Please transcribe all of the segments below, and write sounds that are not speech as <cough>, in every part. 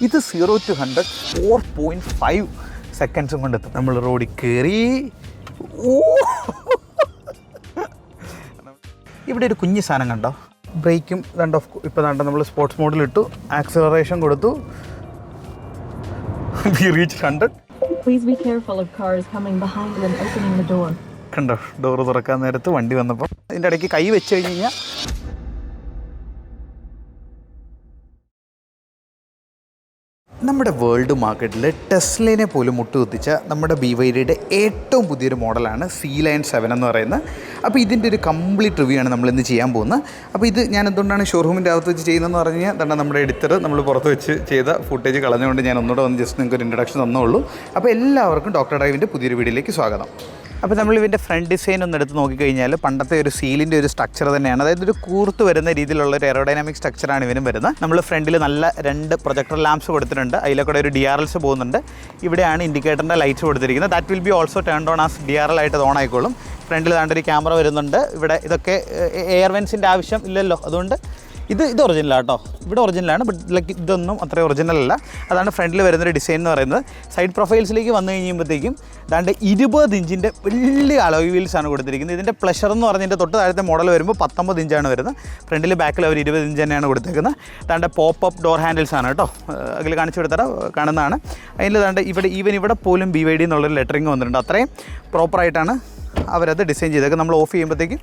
ഇത് zero to hundred four point five സെക്കൻഡ്സും കൊണ്ട് എത്തും നമ്മൾ റോഡിൽ കയറി ഓ! ഇവിടെ ഒരു കുഞ്ഞു സാധനം കണ്ടോ? ബ്രേക്കും രണ്ട് ഓഫ് ഇപ്പോൾ നമ്മൾ സ്പോർട്സ് മോഡിൽ ഇട്ടു. ആക്സിലറേഷൻ കൊടുത്തു. We reach hundred Please be careful of cars coming behind opening the door. കണ്ടോ? ഡോറ് തുറക്കാൻ നേരത്ത് വണ്ടി വന്നപ്പോൾ ഇതിന്റെ ഇടയ്ക്ക് കൈ വെച്ച് കഴിഞ്ഞ് കഴിഞ്ഞാൽ നമ്മുടെ വേൾഡ് മാർക്കറ്റിൽ ടെസ്ലിനെ പോലും മുട്ടുകുത്തിച്ച നമ്മുടെ ബി വൈ ഡിയുടെ ഏറ്റവും പുതിയൊരു മോഡലാണ് സി ലൈൻ സെവൻ എന്ന് പറയുന്നത്. അപ്പോൾ ഇതിന്റെ ഒരു കംപ്ലീറ്റ് റിവ്യൂ ആണ് നമ്മളിന്ന് ചെയ്യാൻ പോകുന്നത്. അപ്പോൾ ഇത് ഞാൻ എന്തുകൊണ്ടാണ് ഷോറൂമിന്റെ അകത്ത് വെച്ച് ചെയ്യുന്നതെന്ന് പറഞ്ഞു കഴിഞ്ഞാൽ തന്നെ നമ്മുടെ എഡിറ്റർ നമ്മൾ പുറത്ത് വെച്ച് ചെയ്ത ഫുട്ടേജ് കളഞ്ഞുകൊണ്ട് ഞാൻ ഒന്നുകൂടെ വന്ന് ജസ്റ്റ് നിങ്ങൾക്ക് ഒരു ഇൻട്രഡക്ഷൻ തന്നുള്ളൂ അപ്പോൾ എല്ലാവർക്കും ഡോക്ടർ ഡ്രൈവിന്റെ പുതിയൊരു വീഡിയോയിലേക്ക് സ്വാഗതം. അപ്പോൾ നമ്മൾ ഇതിന്റെ ഫ്രണ്ട് ഡിസൈൻ ഒന്ന് എടുത്ത് നോക്കിക്കഴിഞ്ഞാൽ പണ്ടത്തെ ഒരു സീലിന്റെ ഒരു സ്ട്രക്ചർ തന്നെയാണ്. അതായത് ഒരു കൂർത്ത് വരുന്ന രീതിയിലുള്ള ഒരു എറോഡൈനാമിക് സ്ട്രക്ചറാണ് ഇവനും വരുന്നത്. നമ്മൾ ഫ്രണ്ടിൽ നല്ല രണ്ട് പ്രൊജക്ടർ ലാംപ്സ് കൊടുത്തിട്ടുണ്ട്. അതിലെ കൂടെ ഒരു ഡി ആർ എൽസ് പോകുന്നുണ്ട്. ഇവിടെയാണ് ഇൻഡിക്കേറ്ററിന്റെ ലൈറ്റ്സ് കൊടുത്തിരിക്കുന്നത്. That will be also turn on as D R L ആയിട്ട് ഓൺ ആയിക്കോളും. ഫ്രണ്ടിൽ താണ്ട് ഒരു ക്യാമറ വരുന്നുണ്ട്. ഇവിടെ ഇതൊക്കെ എയർ വെൻസിന്റെ ആവശ്യം ഇല്ലല്ലോ. അതുകൊണ്ട് ഇത് ഇത് ഒറിജിനലാണ് കേട്ടോ ഇവിടെ ഒറിജിനലാണ് ബട്ട് ലൈക്ക് ഇതൊന്നും അത്ര ഒറിജിനൽ അല്ല. അതാണ് ഫ്രണ്ടിൽ വരുന്നൊരു ഡിസൈൻ എന്ന് പറയുന്നത്. സൈഡ് പ്രൊഫൈൽസിലേക്ക് വന്നു കഴിയുമ്പോഴത്തേക്കും ദാണ്ട് ഇരുപത് ഇഞ്ചിന്റെ വലിയ അലോയ് വീൽസ് ആണ് കൊടുത്തിരിക്കുന്നത്. ഇതിന്റെ പ്ലഷർ എന്ന് പറഞ്ഞതിന്റെ തൊട്ട് താഴത്തെ മോഡൽ വരുമ്പോൾ പത്തൊമ്പത് ഇഞ്ചാണ് വരുന്നത്. ഫ്രണ്ടിൽ ബാക്കിൽ അവർ ഇരുപത് ഇഞ്ച് തന്നെയാണ് കൊടുത്തേക്കുന്നത്. ദാണ്ട് പോപ്പ് അപ്പ് ഡോർ ഹാൻഡിൽസ് ആണ് കേട്ടോ. അതിൽ കാണിച്ചു കൊടുത്തരാം കാണുന്നതാണ്. അതിൽ ദാണ്ട് ഇവിടെ ഈവൻ ഇവിടെ പോലും ബി വൈ ഡി എന്നുള്ളൊരു ലെറ്ററിങ് വന്നിട്ടുണ്ട്. അത്രയും പ്രോപ്പറായിട്ടാണ് അവരത് ഡിസൈൻ ചെയ്തേക്ക് നമ്മൾ ഓഫ് ചെയ്യുമ്പോഴത്തേക്കും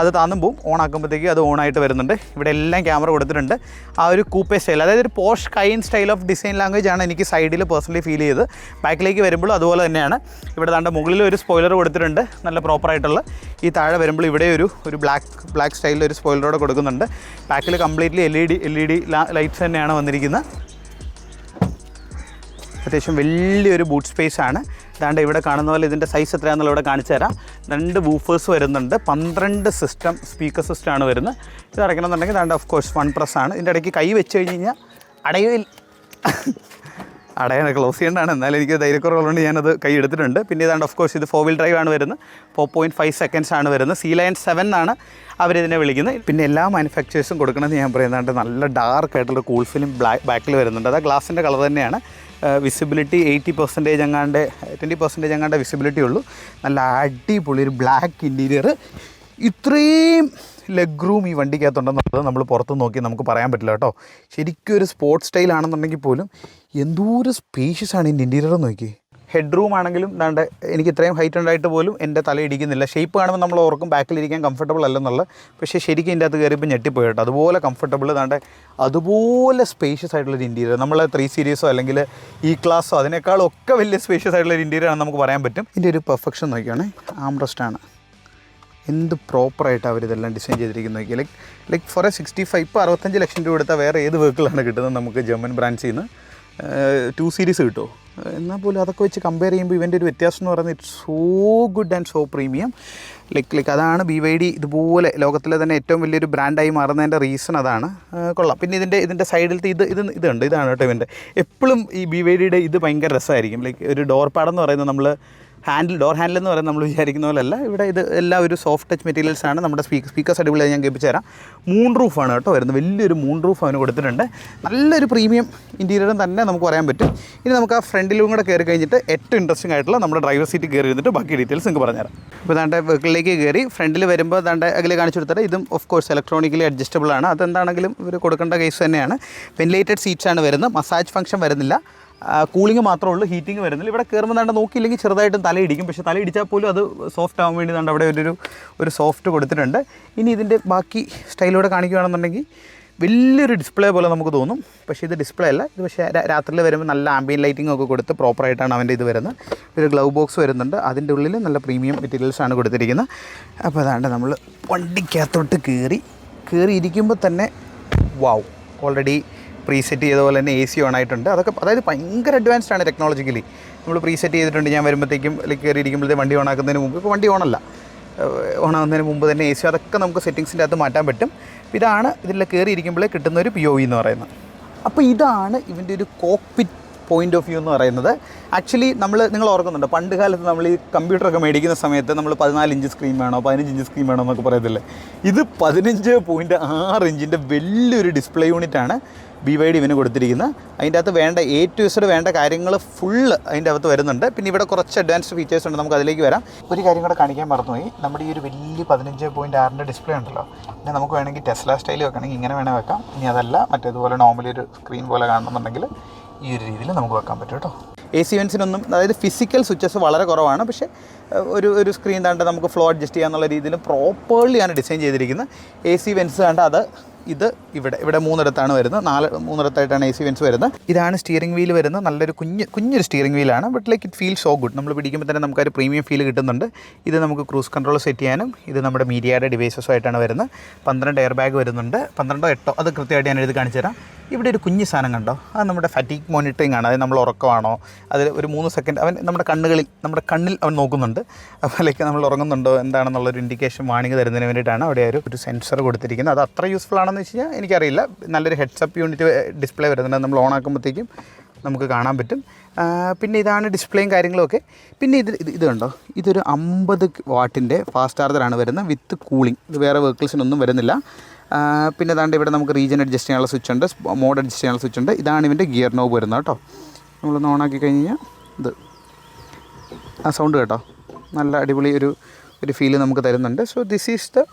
അത് താന്നും പോവും. ഓൺ ആക്കുമ്പോഴത്തേക്കും അത് ഓൺ ആയിട്ട് വരുന്നുണ്ട്. ഇവിടെ എല്ലാം ക്യാമറ കൊടുത്തിട്ടുണ്ട്. ആ ഒരു കൂപ്പേ സ്റ്റൈൽ അതായത് ഒരു posh kind style of design language ആണ് എനിക്ക് സൈഡിൽ പേഴ്സണലി ഫീൽ ചെയ്ത് ബാക്കിലേക്ക് വരുമ്പോഴും അതുപോലെ തന്നെയാണ്. ഇവിടെ താണ്ട മുകളിൽ ഒരു സ്പോയിലർ കൊടുത്തിട്ടുണ്ട്. നല്ല പ്രോപ്പറായിട്ടുള്ള ഈ താഴെ വരുമ്പോൾ ഇവിടെ ഒരു ഒരു ബ്ലാക്ക് ബ്ലാക്ക് സ്റ്റൈലിൽ ഒരു സ്പോയിലറോടെ കൊടുക്കുന്നുണ്ട്. ബാക്കിൽ completely L E D L E D lights തന്നെയാണ് വന്നിരിക്കുന്നത്. അത്യാവശ്യം വലിയൊരു ബൂട്ട് സ്പേസ് ആണ്. അതാണ്ട് ഇവിടെ കാണുന്ന പോലെ ഇതിന്റെ സൈസ് എത്രയാണെന്നുള്ള ഇവിടെ കാണിച്ചു തരാം. രണ്ട് വൂഫേഴ്സ് വരുന്നുണ്ട്. പന്ത്രണ്ട് സിസ്റ്റം സ്പീക്കർ സിസ്റ്റം ആണ് വരുന്നത്. ഇത് അടയ്ക്കണമെന്നുണ്ടെങ്കിൽ അതാണ്ട് ഓഫ് കോഴ്സ് വൺ പ്ലസ് ആണ്. ഇതിന്റെ ഇടയ്ക്ക് കൈ വെച്ച് കഴിഞ്ഞ് കഴിഞ്ഞാൽ അടയിൽ <laughs> അടയാണ് ക്ലോസ് ചെയ്യേണ്ടതാണ്. എന്നാലും എനിക്ക് ധൈര്യക്കുറവുള്ളതുകൊണ്ട് ഞാനത് കൈ എടുത്തിട്ടുണ്ട്. പിന്നെ ഇതാണ്ട് ഓഫ് കോഴ്സ് ഇത് ഫോർ വീൽ ഡ്രൈവ് ആണ് വരുന്നത്. ഫോർ പോയിന്റ് ഫൈവ് സെക്കൻഡ്സ് ആണ് വരുന്നത്. സി ലൈൻ സെവൻ എന്നാണ് അവരിതിനെ വിളിക്കുന്നത്. പിന്നെ എല്ലാ മാനുഫാക്ചേഴ്സും കൊടുക്കണമെന്ന് ഞാൻ പറയുന്നതാണ്ട് നല്ല ഡാർക്ക് ആയിട്ടുള്ള കൂൾ ഫിലിം ബ്ലാക്ക് ബാക്കിൽ വരുന്നുണ്ട്. അത് ഗ്ലാസിന്റെ കളർ തന്നെയാണ്. വിസിബിലിറ്റി എയ്റ്റി പെർസെന്റേജ് എങ്ങാണ്ട് ട്വന്റി പെർസെന്റേജ് എങ്ങാണ്ട് വിസിബിലിറ്റി ഉള്ളൂ. നല്ല അടിപൊളി ഒരു ബ്ലാക്ക് ഇന്റീരിയർ ഇത്രയും ലെഗ് റൂം ഈ വണ്ടിക്കകത്തുണ്ടെന്നുള്ളത് നമ്മൾ പുറത്ത് നോക്കി നമുക്ക് പറയാൻ പറ്റില്ല കേട്ടോ. ശരിക്കും ഒരു സ്പോർട്സ് സ്റ്റൈൽ ആണെന്നുണ്ടെങ്കിൽ പോലും ഒരു സ്പേഷ്യസ് ആണ് ഇന്റീരിയർ നോക്കി ഹെഡ് റൂം ആണെങ്കിലും ദാണ്ട് എനിക്ക് ഇത്രയും ഹൈറ്റ് ഉണ്ടായിട്ട് പോലും എന്റെ തല ഇടിക്കുന്നില്ല. ഷേപ്പ് കാണുമ്പോൾ നമ്മൾ ഓർക്കും ബാക്കിലിരിക്കാൻ കംഫർട്ടബിൾ അല്ലെന്നുള്ള. പക്ഷേ ശരിക്കും ഇതിന്റെ അകത്ത് കയറിയപ്പോൾ ഞെട്ടിപ്പോയി കേട്ടോ. അതുപോലെ കംഫർട്ടബിൾ ദാണ്ട് അതുപോലെ സ്പേഷ്യസ് ആയിട്ടുള്ളൊരു ഇന്റീരിയർ നമ്മൾ ത്രീ സീരീസോ അല്ലെങ്കിൽ ഈ ക്ലാസ്സോ അതിനേക്കാളും ഒക്കെ വലിയ സ്പേഷ്യസ് ആയിട്ടുള്ള ഇന്റീരിയർ ആണെന്ന് നമുക്ക് പറയാൻ പറ്റും. ഇതിന്റെ ഒരു പെർഫെക്ഷൻ നോക്കിയാണേ ആംറസ്റ്റ് ആണ്. എന്ത് പ്രോപ്പറായിട്ട് അവരിതെല്ലാം ഡിസൈൻ ചെയ്തിരിക്കുന്നത് നോക്കി like like for a sixty five ഇപ്പോൾ അറുപത്തഞ്ച് ലക്ഷം രൂപ എടുത്താൽ വേറെ ഏത് വെഹിക്കിളാണ് കിട്ടുന്നത് നമുക്ക് ജർമ്മൻ ബ്രാൻഡ്സിൽ നിന്ന് ടു സീരീസ് കിട്ടുമോ എന്നാൽ പോലും അതൊക്കെ വെച്ച് കമ്പയർ ചെയ്യുമ്പോൾ ഇവന്റെ ഒരു വ്യത്യാസം എന്ന് പറയുന്നത് it's so good and so premium like like അതാണ് ബി വൈ ഡി ഇതുപോലെ ലോകത്തിലെ തന്നെ ഏറ്റവും വലിയൊരു ബ്രാൻഡായി മാറുന്നതിന്റെ റീസൺ അതാണ്. കൊള്ളാം. പിന്നെ ഇതിന്റെ ഇതിന്റെ സൈഡിലത്തെ ഇത് ഇത് ഇതുണ്ട്. ഇതാണ് കേട്ടോ ഇവന്റെ. എപ്പോഴും ഈ ബി വൈ ഡിയുടെ ഇത് ഭയങ്കര രസമായിരിക്കും. ലൈക്ക് ഒരു ഡോർ പാടെന്ന് പറയുന്നത് നമ്മൾ ഹാൻഡിൽ ഡോർ ഹാൻഡിൽ എന്ന് പറയുന്നത് നമ്മൾ വിചാരിക്കുന്ന പോലെയല്ല. ഇവിടെ ഇത് എല്ലാം ഒരു സോഫ്റ്റ് ടച്ച് മെറ്റീരിയൽസ് ആണ്. നമ്മുടെ സ്പീക്കർ സ്പീക്കേഴ്സ് ഞാൻ കേൾപ്പിച്ചു തരാം. മൂൺ റൂഫാണ് കേട്ടോ വരുന്നത്. വലിയൊരു മൂൺ റൂഫ് അവന് കൊടുത്തിട്ടുണ്ട്. നല്ലൊരു പ്രീമിയം ഇന്റീരിയറും തന്നെ നമുക്ക് പറയാൻ പറ്റും. ഇനി നമുക്ക് ആ ഫ്രണ്ടിലും കൂടെ കയറി കഴിഞ്ഞിട്ട് ഏറ്റവും ഇൻട്രസ്റ്റിംഗ് ആയിട്ടുള്ള നമ്മുടെ ഡ്രൈവർ സീറ്റ് കയറി ഇരുന്നിട്ട് ബാക്കി ഡീറ്റെയിൽസ് നിങ്ങൾക്ക് പറഞ്ഞുതരാം ഇപ്പോൾ താണ്ടെ വെഹിക്കിളിലേക്ക് കയറി ഫ്രണ്ടിൽ വരുമ്പോൾ താണ്ടെ അകലെ കാണിച്ചു കൊടുത്തത് ഇതും ഓഫ് കോഴ്സ് ഇലക്ട്രോണിക്കലി അഡ്ജസ്റ്റബിൾ ആണ്. അതെന്താണെങ്കിലും ഇവർ കൊടുക്കേണ്ട കേസ് തന്നെയാണ്. വെന്റിലേറ്റഡ് സീറ്റ്സ് ആണ് വരുന്നത്. മസാജ് ഫംഗ്ഷൻ വരുന്നില്ല. കൂളിംഗ് മാത്രമേ ഉള്ളൂ ഹീറ്റിംഗ് വരുന്നില്ല. ഇവിടെ കയറുമ്പോൾ ദാണ്ട് നോക്കിയില്ലെങ്കിൽ ചെറുതായിട്ടും തലയിടിക്കും പക്ഷേ തലയിടിച്ചാൽ പോലും അത് സോഫ്റ്റ് ആവാൻ വേണ്ടി ദാണ്ട് അവിടെ ഒരു ഒരു സോഫ്റ്റ് കൊടുത്തിട്ടുണ്ട്. ഇനി ഇതിന്റെ ബാക്കി സ്റ്റൈലൂടെ കാണിക്കുകയാണെന്നുണ്ടെങ്കിൽ വലിയൊരു ഡിസ്പ്ലേ പോലെ നമുക്ക് തോന്നും. പക്ഷേ ഇത് ഡിസ്പ്ലേ അല്ല. ഇത് പക്ഷേ രാത്രിയിൽ വരുമ്പോൾ നല്ല ആംബിയൻ ലൈറ്റിംഗ് ഒക്കെ കൊടുത്ത് പ്രോപ്പറായിട്ടാണ് അവന്റെ ഇത് വരുന്നത്. ഒരു ഗ്ലൗ ബോക്സ് വരുന്നുണ്ട്. അതിന്റെ ഉള്ളിൽ നല്ല പ്രീമിയം മെറ്റീരിയൽസാണ് കൊടുത്തിരിക്കുന്നത്. അപ്പോൾ അതാണ്ട് നമ്മൾ വണ്ടിക്കകത്തോട്ട് കയറി കയറി ഇരിക്കുമ്പോൾ തന്നെ വാവ് ഓൾറെഡി പ്രീസെറ്റ് ചെയ്ത പോലെ തന്നെ എ സി ഓൺ ആയിട്ടുണ്ട്. അതൊക്കെ അതായത് ഭയങ്കര അഡ്വാൻസ്ഡ് ആണ് ടെക്നോളജിക്കലി നമ്മൾ പ്രീസെറ്റ് ചെയ്തിട്ടുണ്ട് ഞാൻ വരുമ്പോഴത്തേക്കും കയറി ഇരിക്കുമ്പോഴത്തേ വണ്ടി ഓൺ ആക്കുന്നതിന് മുമ്പ്. ഇപ്പോൾ വണ്ടി ഓണല്ല ഓണാകുന്നതിന് മുമ്പ് തന്നെ എ സി അതൊക്കെ നമുക്ക് സെറ്റിങ്സിന്റെ അകത്ത് മാറ്റാൻ പറ്റും. ഇതാണ് ഇതിൽ കയറി ഇരിക്കുമ്പോഴേ കിട്ടുന്ന ഒരു പി ഒ വി എന്ന് പറയുന്നത്. അപ്പോൾ ഇതാണ് ഇവന്റെ ഒരു കോക്പിറ്റ് പോയിന്റ് ഓഫ് വ്യൂ എന്ന് പറയുന്നത്. ആക്ച്വലി നമ്മൾ നിങ്ങൾ ഓർക്കുന്നുണ്ട് പണ്ട് കാലത്ത് നമ്മൾ ഈ കമ്പ്യൂട്ടറൊക്കെ മേടിക്കുന്ന സമയത്ത് നമ്മൾ പതിനാല് ഇഞ്ച് സ്ക്രീൻ വേണോ പതിനഞ്ച് ഇഞ്ച് സ്ക്രീൻ വേണോ എന്നൊക്കെ പറയത്തില്ലേ? ഇത് പതിനഞ്ച് പോയിന്റ് ആറ് ഇഞ്ചിന്റെ വലിയൊരു ഡിസ്പ്ലേ യൂണിറ്റ് ആണ് ബി വൈ ഡി ഇവന് കൊടുത്തിരിക്കുന്നത്. അതിന്റെ അകത്ത് വേണ്ട എ ടു ഇസഡ് വേണ്ട കാര്യങ്ങൾ ഫുള്ള് അതിന്റെ അകത്ത് വരുന്നുണ്ട്. പിന്നെ ഇവിടെ കുറച്ച് അഡ്വാൻസ്ഡ് ഫീച്ചേഴ്സ് ഉണ്ട് നമുക്ക് അതിലേക്ക് വരാം. ഒരു കാര്യം കൂടെ കാണിക്കാൻ മറന്നുപോയി. നമ്മുടെ ഈ ഒരു വലിയ പതിനഞ്ച് പോയിന്റ് ആറിന്റെ ഡിസ്പ്ലേ ഉണ്ടല്ലോ. പിന്നെ നമുക്ക് വേണമെങ്കിൽ ടെസ്ല സ്റ്റൈൽ വെക്കണമെങ്കിൽ ഇങ്ങനെ വേണേൽ വെക്കാം. ഇനി അതല്ല മറ്റേതുപോലെ നോർമലി ഒരു സ്ക്രീൻ പോലെ കാണണമെന്നുണ്ടെങ്കിൽ ഈ ഒരു രീതിയിൽ നമുക്ക് വെക്കാൻ പറ്റും കേട്ടോ. എ സി വെൻസിനൊന്നും അതായത് ഫിസിക്കൽ സ്വിച്ചസ് വളരെ കുറവാണ്. പക്ഷേ ഒരു ഒരു സ്ക്രീൻ താണ്ട് നമുക്ക് ഫ്ലോ അഡ്ജസ്റ്റ് ചെയ്യാന്നുള്ള രീതിയിൽ പ്രോപ്പർലിയാണ് ഡിസൈൻ ചെയ്തിരിക്കുന്നത്. എ സി വെൻസ് കണ്ട അത് ഇത് ഇവിടെ ഇവിടെ മൂന്നിടത്താണ് വരുന്നത്. നാല് മൂന്നിടത്തായിട്ടാണ് എ സി വെൻസ് വരുന്നത്. ഇതാണ് സ്റ്റിയറിംഗ് വീൽ വരുന്നത്. നല്ലൊരു കുഞ്ഞ് കുഞ്ഞൊരു steering വീലാണ് but like it feel so good നമ്മൾ പിടിക്കുമ്പോൾ തന്നെ നമുക്കൊരു പ്രീമിയം ഫീൽ കിട്ടുന്നുണ്ട്. ഇത് നമുക്ക് ക്രൂസ് കൺട്രോൾ സെറ്റ് ചെയ്യാനും ഇത് നമ്മുടെ മീഡിയയുടെ ഡിവൈസസും ആയിട്ടാണ് വരുന്നത്. പന്ത്രണ്ട് എയർ ബാഗ് വരുന്നുണ്ട്. പന്ത്രണ്ടോ എട്ടോ അത് കൃത്യമായിട്ട് ഞാൻ എഴുതി കാണിച്ചു തരാം ഇവിടെ ഒരു കുഞ്ഞു സാധനം കണ്ടോ? അത് നമ്മുടെ ഫാറ്റിക് മോണിറ്ററിംഗ് ആണ്. അതായത് നമ്മൾ ഉറക്കമാണോ? അതിൽ ഒരു മൂന്ന് സെക്കൻഡ് അവൻ നമ്മുടെ കണ്ണുകളിൽ നമ്മുടെ കണ്ണിൽ അവൻ നോക്കുന്നുണ്ട്. അപ്പോൾ ലൈക്ക് നമ്മൾ ഉറങ്ങുന്നുണ്ടോ? എന്താണെന്നുള്ളൊരു ഇൻഡിക്കേഷൻ വാണിംഗ് തരുന്നതിന് വേണ്ടിയിട്ടാണ് അവിടെ ഒരു ഒരു സെൻസർ കൊടുത്തിരിക്കുന്നത്. അത് അത്ര യൂസ്ഫുൾ ആണെന്ന് വെച്ച് കഴിഞ്ഞാൽ എനിക്കറിയില്ല. നല്ലൊരു ഹെഡ്സപ്പ് യൂണിറ്റ് ഡിസ്പ്ലേ വരുന്നുണ്ട്. നമ്മൾ ഓൺ ആക്കുമ്പോഴത്തേക്കും നമുക്ക് കാണാൻ പറ്റും. പിന്നെ ഇതാണ് ഡിസ്പ്ലേയും കാര്യങ്ങളൊക്കെ പിന്നെ ഇത് ഇത് കണ്ടോ? ഇതൊരു അമ്പത് വാട്ടിന്റെ ഫാസ്റ്റ് ചാർജറാണ് വരുന്നത്. വിത്ത് കൂളിംഗ് ഇത് വേറെ വെഹിക്കിൾസിനൊന്നും വരുന്നില്ല. പിന്നെ ഇതാണ്ട് ഇവിടെ നമുക്ക് റീജൻ അഡ്ജസ്റ്റ് ചെയ്യാനുള്ള സ്വിച്ച് ഉണ്ട്. മോഡ് അഡ്ജസ്റ്റ് ചെയ്യാനുള്ള സ്വിച്ച് ഉണ്ട്. ഇതാണ് ഇവന്റെ ഗിയർ നോബ് വരുന്നത് കേട്ടോ. നമ്മളൊന്ന് ഓണാക്കി കഴിഞ്ഞ് കഴിഞ്ഞാൽ ഇത് ആ സൗണ്ട് കേട്ടോ. നല്ല അടിപൊളി ഒരു ഒരു ഫീൽ നമുക്ക് തരുന്നുണ്ട്. So this is the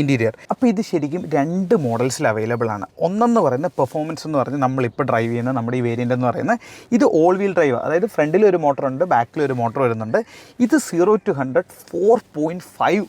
interior അപ്പോൾ ഇത് ശരിക്കും രണ്ട് മോഡൽസിൽ അവൈലബിൾ ആണ്. ഒന്നെന്ന് പറയുന്ന പെർഫോമൻസ് എന്ന് പറഞ്ഞ് നമ്മളിപ്പോൾ ഡ്രൈവ് ചെയ്യുന്ന നമ്മുടെ ഈ വേരിയന്റ് എന്ന് പറയുന്നത് ഇത് ഓൾ വീൽ ഡ്രൈവ് അതായത് ഫ്രണ്ടിൽ ഒരു മോട്ടോർ ഉണ്ട് ബാക്കിൽ ഒരു മോട്ടർ വരുന്നുണ്ട്. ഇത് zero to hundred four point five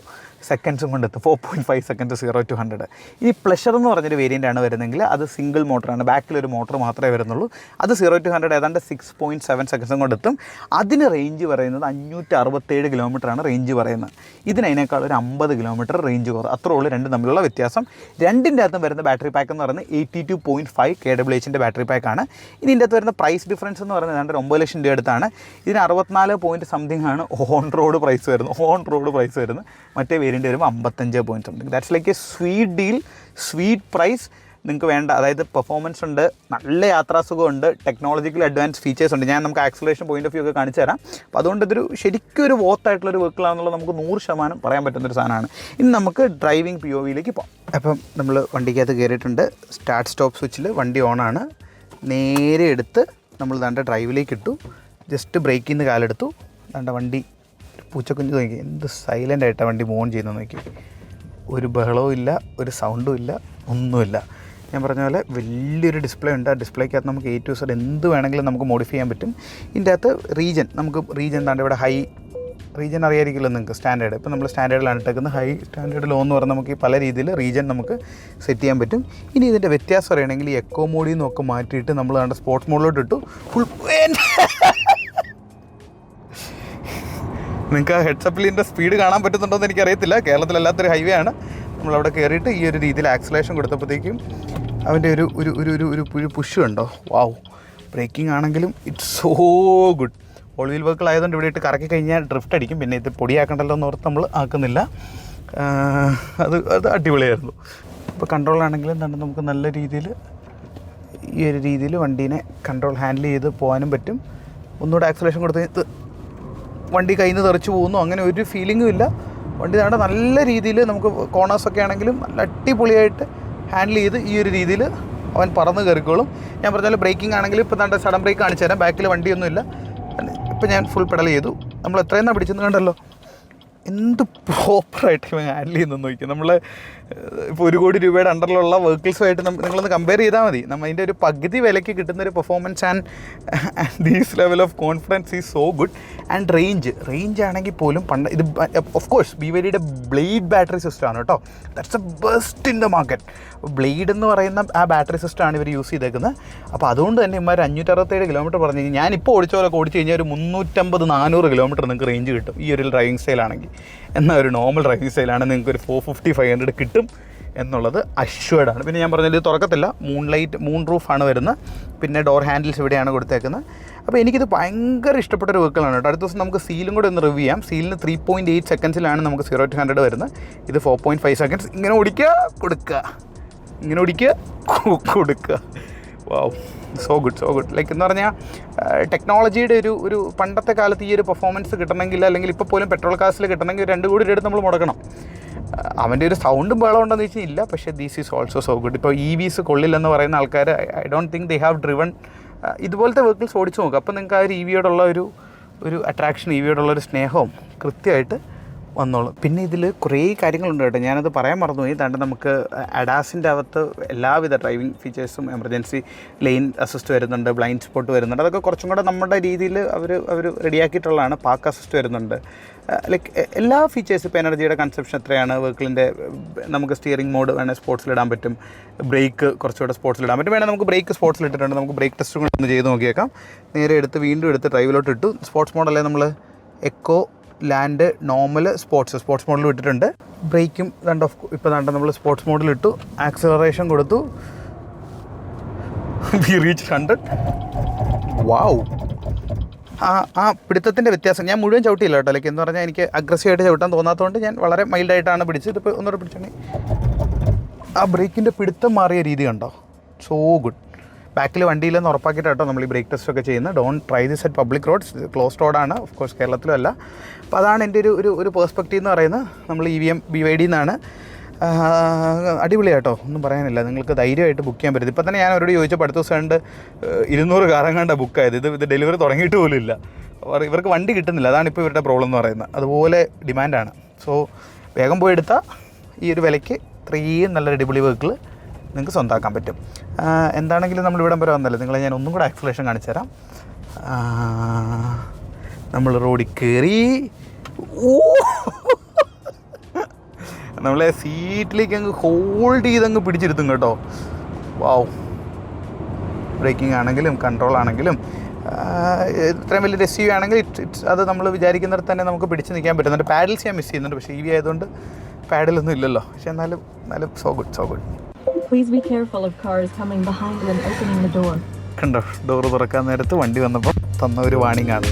സെക്കൻഡ്സും കൊണ്ട് എത്തും four point five second zero to hundred ഈ പ്ലഷർ എന്ന് പറഞ്ഞൊരു വേരിയന്റ് ആണ് വരുന്നതെങ്കിൽ അത് സിംഗിൾ മോട്ടറാണ് ബാക്കിൽ ഒരു മോട്ടർ മാത്രമേ വരുന്നുള്ളൂ. അത് സീറോ ടു ഹൺഡ്രഡ് ഏതാണ്ട് സിക്സ് പോയിന്റ് സെവൻ സെക്കൻഡ്സും കൊണ്ട് എത്തും അതിന് റേഞ്ച് പറയുന്നത് അഞ്ഞൂറ്റി അറുപത്തേഴ് കിലോമീറ്ററാണ് റേഞ്ച് പറയുന്നത്. ഇതിനേക്കാൾ ഒരു അമ്പത് കിലോമീറ്റർ റേഞ്ച് കുറവ് അത്രേ ഉള്ളൂ രണ്ടും തമ്മിലുള്ള വ്യത്യാസം. രണ്ടിന്റെ അകത്തും വരുന്ന ബാറ്ററി പാക്ക് എന്ന് പറയുന്നത് eighty two point five K W എച്ചിന്റെ battery പാക്കാണ് ഇതിന്റെ അകത്ത് വരുന്ന പ്രൈസ് ഡിഫറൻസ് എന്ന് പറയുന്നത് ഏതാണ്ട് ഒമ്പത് ലക്ഷം രൂപ അടുത്താണ്. ഇതിന് അറുപത്തിനാല് പോയിന്റ് സംതിങ് ആണ് ഓൺ റോഡ് പ്രൈസ് വരുന്നത്. ഓൺ റോഡ് പ്രൈസ് വരുന്നത്. മറ്റേ വേരിയന്റ് വരുമ്പോൾ അമ്പത്തഞ്ച് point something that's like a sweet deal sweet price നിങ്ങൾക്ക് വേണ്ട അതായത് പെർഫോമൻസ് ഉണ്ട് നല്ല യാത്രാസുഖമുണ്ട് ടെക്നോളജിക്കൽ അഡ്വാൻസ് ഫീച്ചേഴ്സ് ഉണ്ട്. ഞാൻ നമുക്ക് ആക്സലേഷൻ പോയിന്റ് ഓഫ് വ്യൂ ഒക്കെ കാണിച്ചു തരാം. അപ്പോൾ അതുകൊണ്ട് ഇതൊരു ശരിക്കും ഒരു വോത്ത് ആയിട്ടുള്ളൊരു വെഹിക്കിളാണെന്നുള്ളത് നമുക്ക് നൂറ് ശതമാനം പറയാൻ പറ്റുന്നൊരു സാധനമാണ്. ഇനി നമുക്ക് ഡ്രൈവിംഗ് പി ഒ വിയിലേക്ക് പോകാം. അപ്പം നമ്മൾ വണ്ടിക്കകത്ത് കയറിയിട്ടുണ്ട് സ്റ്റാർട്ട് സ്റ്റോപ്പ് സ്വിച്ചിൽ വണ്ടി ഓണാണ് നേരെ എടുത്ത് നമ്മൾ ദാണ്ട ഡ്രൈവിലേക്ക് ഇട്ടു. ജസ്റ്റ് ബ്രേക്കിൽ നിന്ന് കാലെടുത്തു. ദാണ്ട വണ്ടി പൂച്ചക്കുഞ്ഞ് നോക്കി. എന്ത് സൈലന്റ് ആയിട്ടാണ് വണ്ടി മോൺ ചെയ്യുന്നത് നോക്കി. ഒരു ബഹളവും ഇല്ല ഒരു സൗണ്ടും ഇല്ല ഒന്നുമില്ല. ഞാൻ പറഞ്ഞ പോലെ വലിയൊരു ഡിസ്പ്ലേ ഉണ്ട്. ആ ഡിസ്പ്ലേക്കകത്ത് നമുക്ക് എ ടു സെഡ് എന്ത് വേണമെങ്കിലും നമുക്ക് മോഡിഫൈ ചെയ്യാൻ പറ്റും. ഇതിന്റെ അകത്ത് റീജൻ നമുക്ക് റീജൻ താണ്ട് ഇവിടെ ഹൈ റീജൻ അറിയായിരിക്കില്ല നിങ്ങൾക്ക് സ്റ്റാൻഡേർഡ് ഇപ്പോൾ നമ്മൾ സ്റ്റാൻഡേർഡിലാണ് ഇട്ടേക്കുന്നത്. ഹൈ സ്റ്റാൻഡേർഡ് ലോ എന്ന് പറഞ്ഞാൽ നമുക്ക് ഈ പല രീതിയിൽ റീജൻ നമുക്ക് സെറ്റ് ചെയ്യാൻ പറ്റും. ഇനി ഇതിന്റെ വ്യത്യാസം അറിയണമെങ്കിൽ ഈ എക്കോ മോഡിൽ നിന്നൊക്കെ മാറ്റിയിട്ട് നമ്മൾ കണ്ട സ്പോർട്സ് മോഡിലോട്ട് ഇട്ടു. ഫുൾ നിങ്ങൾക്ക് ആ ഹെഡ്സപ്പിലിന്റെ സ്പീഡ് കാണാൻ പറ്റുന്നുണ്ടോ എന്ന് എനിക്കറിയത്തില്ല. കേരളത്തിലല്ലാത്തൊരു ഹൈവേ ആണ്. നമ്മളവിടെ കയറിയിട്ട് ഈ ഒരു രീതിയിൽ ആക്സലേഷൻ കൊടുത്തപ്പോഴത്തേക്കും അവന്റെ ഒരു ഒരു ഒരു ഒരു ഒരു ഒരു പുഷ് ഉണ്ടോ? വാവ് ബ്രേക്കിംഗ് ആണെങ്കിലും it's so good all wheel vehicle ആയതുകൊണ്ട് ഇവിടെ ഇട്ട് കറക്കി കഴിഞ്ഞാൽ ഡ്രിഫ്റ്റ് അടിക്കും. പിന്നെ ഇത് പൊടിയാക്കണ്ടല്ലോ എന്ന് ഓർത്ത് നമ്മൾ ആക്കുന്നില്ല. അത് അത് അടിപൊളിയായിരുന്നു. ഇപ്പോൾ കൺട്രോൾ ആണെങ്കിലും എന്താണ് നമുക്ക് നല്ല രീതിയിൽ ഈ ഒരു രീതിയിൽ വണ്ടീനെ കൺട്രോൾ ഹാൻഡിൽ ചെയ്ത് പോകാനും പറ്റും. ഒന്നുകൂടെ ആക്സലേഷൻ കൊടുത്ത് വണ്ടി കയ്യിൽ നിന്ന് തെറിച്ച് പോകുന്നു. അങ്ങനെ ഒരു ഫീലിങ്ങും ഇല്ല. വണ്ടി നമ്മുടെ നല്ല രീതിയിൽ നമുക്ക് കോണേഴ്സൊക്കെ ആണെങ്കിലും നല്ല അടിപൊളിയായിട്ട് ഹാൻഡിൽ ചെയ്ത് ഈ ഒരു രീതിയിൽ അവൻ പറന്ന് കയറിക്കോളും ഞാൻ പറഞ്ഞാൽ ബ്രേക്കിംഗ് ആണെങ്കിലും ഇപ്പോൾ നമ്മുടെ സഡൻ ബ്രേക്ക് കാണിച്ചു തരാം. ബാക്കിൽ വണ്ടിയൊന്നുമില്ല ഇപ്പം ഞാൻ ഫുൾ പെഡൽ ചെയ്തു. നമ്മൾ എത്രയെന്നാണ് പിടിച്ചെന്ന് കണ്ടല്ലോ? എന്ത് പ്രോപ്പറായിട്ട് ഹാൻഡിൽ ചെയ്യുന്നു നോക്കി നമ്മൾ ഇപ്പോൾ ഒരു കോടി രൂപയുടെ അണ്ടറിലുള്ള വെഹിക്കിൾസുമായിട്ട് നിങ്ങളൊന്ന് കമ്പയർ ചെയ്താൽ മതി. നമ്മൾ അതിന്റെ ഒരു പകുതി വിലയ്ക്ക് കിട്ടുന്ന ഒരു performance and these level of confidence is so good and range range ആണെങ്കിൽ പോലും പണ്ട് ഇത് ഓഫ് കോഴ്സ് ബി വരിയുടെ ബ്ലേഡ് ബാറ്ററി സിസ്റ്റമാണ് കേട്ടോ that's a best in the market blade എന്ന് പറയുന്ന ആ ബാറ്ററി സിസ്റ്റമാണ് ഇവർ യൂസ് ചെയ്തേക്കുന്നത്. അപ്പോൾ അതുകൊണ്ട് തന്നെ ഇമാർ അഞ്ഞൂറ്ററുപത്തേഴ് കിലോമീറ്റർ പറഞ്ഞു കഴിഞ്ഞാൽ ഞാനിപ്പോൾ ഓടിച്ച പോലെ ഓടിച്ച് കഴിഞ്ഞാൽ ഒരു മുന്നൂറ്റമ്പത് നാനൂറ് കിലോമീറ്റർ നിങ്ങൾക്ക് റേഞ്ച് കിട്ടും ഈ ഒരു ഡ്രൈവിംഗ് സ്റ്റൈലാണെങ്കിൽ എന്നാൽ ഒരു നോർമൽ ഡ്രൈവിംഗ് സ്റ്റൈലാണ് നിങ്ങൾക്ക് ഒരു ഫോർ ഫിഫ്റ്റി ഫൈവ് ഹൺഡ്രഡ് കിട്ടും എന്നുള്ളത് അഷ്വേർഡ് ആണ്. പിന്നെ ഞാൻ പറഞ്ഞത് ഇത് തുറക്കത്തില്ല. മൂൺ ലൈറ്റ് മൂൺ റൂഫാണ് വരുന്നത്. പിന്നെ ഡോർ ഹാൻഡിൽസ് ഇവിടെയാണ് കൊടുത്തേക്കുന്നത്. അപ്പോൾ എനിക്കിത് ഭയങ്കര ഇഷ്ടപ്പെട്ട ഒരു വെഹിക്കിളാണ് കേട്ടോ. അടുത്ത ദിവസം നമുക്ക് സീലും കൂടെ ഒന്ന് റിവ്യൂ ചെയ്യാം. സീലിന് ത്രീ പോയിന്റ് എയ്റ്റ് സെക്കൻഡ്സിലാണ് നമുക്ക് സീറോ ടു ഹൺഡ്രഡ് വരുന്നത്. ഇത് ഫോർ പോയിന്റ് ഫൈവ് സെക്കൻഡ്സ് ഇങ്ങനെ ഓടിക്കുക കൊടുക്കുക. ഇങ്ങനെ ഓടിക്കുക കൊടുക്കുക. Wow so good so good like എന്ന് പറഞ്ഞാൽ ടെക്നോളജിയുടെ ഒരു ഒരു പണ്ടത്തെ കാലത്ത് ഈ ഒരു പെർഫോമൻസ് കിട്ടണമെങ്കിൽ അല്ലെങ്കിൽ ഇപ്പോൾ പോലും പെട്രോൾ കാസിൽ കിട്ടണമെങ്കിൽ രണ്ട് കൂടി എടുത്ത് നമ്മൾ മുടക്കണം. അവന്റെ ഒരു സൗണ്ടും ബഹളം ഉണ്ടെന്ന് വെച്ചാൽ ഇല്ല. പക്ഷേ these is also so good ഇപ്പോൾ ഇ വിസ് കൊള്ളില്ലെന്ന് പറയുന്ന ആൾക്കാർ I don't think they have driven ഇതുപോലത്തെ വെഹിക്കിൾസ് ഓടിച്ചു നോക്കുക അപ്പോൾ നിങ്ങൾക്ക് ആ ഒരു ഇ വിയോടുള്ള ഒരു ഒരു അട്രാക്ഷൻ ഇ വിയോടുള്ള ഒരു സ്നേഹവും കൃത്യമായിട്ട് വന്നോളും. പിന്നെ ഇതിൽ കുറേ കാര്യങ്ങളുണ്ട് കേട്ടോ. ഞാനത് പറയാൻ മറന്നുപോയി. താണ്ട് നമുക്ക് അഡാസിന്റെ അകത്ത് എല്ലാവിധ ഡ്രൈവിംഗ് ഫീച്ചേഴ്സും എമർജൻസി ലെയിൻ അസിസ്റ്റ് വരുന്നുണ്ട് ബ്ലൈൻഡ് സ്പോട്ട് വരുന്നുണ്ട്. അതൊക്കെ കുറച്ചും കൂടെ നമ്മുടെ രീതിയിൽ അവർ അവർ റെഡിയാക്കിയിട്ടുള്ളതാണ്. പാക്ക് അസിസ്റ്റ് വരുന്നുണ്ട്. ലൈക്ക് എല്ലാ ഫീച്ചേഴ്സും ഇപ്പോൾ എനർജിയുടെ കൺസെപ്ഷൻ എത്രയാണ്? വെഹിക്കിളിന്റെ നമുക്ക് സ്റ്റിയറിംഗ് മോഡ് വേണേൽ സ്പോർട്സിലിടാൻ പറ്റും. ബ്രേക്ക് കുറച്ചുകൂടെ സ്പോർട്സിലിടാൻ പറ്റും. വേണേൽ നമുക്ക് ബ്രേക്ക് സ്പോർട്സിൽ ഇട്ടിട്ടുണ്ട് നമുക്ക് ബ്രേക്ക് ടെസ്റ്റും കൂടെ ഒന്ന് ചെയ്ത് നോക്കിയേക്കാം. നേരെ എടുത്ത് വീണ്ടും എടുത്ത് ഡ്രൈവിലോട്ട് ഇട്ടു. സ്പോർട്സ് മോഡല്ലേ നമ്മൾ eco and normal sports sports മോഡിൽ ഇട്ടിട്ടുണ്ട് ബ്രേക്കും രണ്ട് ഓഫ് ഇപ്പോൾ രണ്ട് നമ്മൾ സ്പോർട്സ് മോഡിൽ ഇട്ടു. ആക്സിലറേഷൻ കൊടുത്തു. വി റീച്ച് ഹൺഡ്രഡ് വാവ് ആ ആ പിടുത്തത്തിന്റെ വ്യത്യാസം. ഞാൻ മുഴുവൻ ചവിട്ടിയില്ല കേട്ടോ. ലൈക്ക് എന്ന് പറഞ്ഞാൽ എനിക്ക് അഗ്രസീവായിട്ട് ചവിട്ടാൻ തോന്നാത്തതുകൊണ്ട് ഞാൻ വളരെ മൈൽഡായിട്ടാണ് പിടിച്ചത്. ഇതിപ്പോൾ ഒന്നുകൂടെ പിടിച്ചിട്ടുണ്ടെങ്കിൽ ആ ബ്രേക്കിന്റെ പിടുത്തം മാറിയ രീതി കണ്ടോ? സോ ഗുഡ് ബാക്കിൽ വണ്ടിയിലെന്ന് ഉറപ്പാക്കിയിട്ടാട്ടോ നമ്മൾ ഈ ബ്രേക്ക് ടെസ്റ്റ് ഒക്കെ ചെയ്യുന്നത്. Don't try this at public roads close റോഡാണ് ഓഫ് കോഴ്സ് കേരളത്തിലും അല്ല. അപ്പോൾ അതാണ് എന്റെ ഒരു ഒരു ഒരു പേഴ്സ്പെക്റ്റീവ് എന്ന് പറയുന്നത്. നമ്മൾ E V M B Y D എന്നാണ് അടിപൊളിയാട്ടോ ഒന്നും പറയാനില്ല. നിങ്ങൾക്ക് ധൈര്യമായിട്ട് ബുക്ക് ചെയ്യാൻ പറ്റും. ഇപ്പം തന്നെ ഞാൻ അവരോട് ചോദിച്ചപ്പോൾ അടുത്ത ദിവസം കണ്ട് ഇരുന്നൂറ് ബുക്ക് ബുക്കായത് ഇത് ഇത് ഡെലിവറി തുടങ്ങിയിട്ട് പോലും ഇല്ല. ഇവർക്ക് വണ്ടി കിട്ടുന്നില്ല. അതാണ് ഇപ്പോൾ ഇവരുടെ പ്രോബ്ലം എന്ന് പറയുന്നത്. അതുപോലെ ഡിമാൻഡാണ് സോ വേഗം പോയി എടുത്താൽ ഈ ഒരു വിലയ്ക്ക് ഇത്രയും നല്ലൊരു അടിപൊളി വെഹിക്കിൾ നിങ്ങൾക്ക് സ്വന്തമാക്കാൻ പറ്റും. എന്താണെങ്കിലും നമ്മൾ ഇവിടം വരെ വന്നല്ലോ? നിങ്ങളെ ഞാൻ ഒന്നും കൂടെ ആക്സലേഷൻ കാണിച്ചു തരാം. നമ്മൾ റോഡിൽ കയറി ഓ നമ്മളെ സീറ്റിലേക്ക് അങ്ങ് ഹോൾഡ് ചെയ്തങ്ങ് പിടിച്ചിരുത്തും കേട്ടോ. വാവ് ബ്രേക്കിംഗ് ആണെങ്കിലും കൺട്രോൾ ആണെങ്കിലും ഇത്രയും വലിയ എസ് യു ആണെങ്കിൽ അത് നമ്മൾ വിചാരിക്കുന്നിടത്ത് തന്നെ നമുക്ക് പിടിച്ച് നിൽക്കാൻ പറ്റുന്നുണ്ട് പാഡിൽസ് ഞാൻ മിസ് ചെയ്യുന്നുണ്ട്. പക്ഷേ ഇ വി ആയതുകൊണ്ട് പാഡിലൊന്നും ഇല്ലല്ലോ. പക്ഷേ എന്നാലും എന്നാലും so good so good Please be careful of cars coming behind when opening the door. കണ്ടോ ഡോറ് തുറക്കാൻ നേരത്ത് വണ്ടി വന്നപ്പോൾ തന്ന ഒരു വാണിംഗ് ആണ്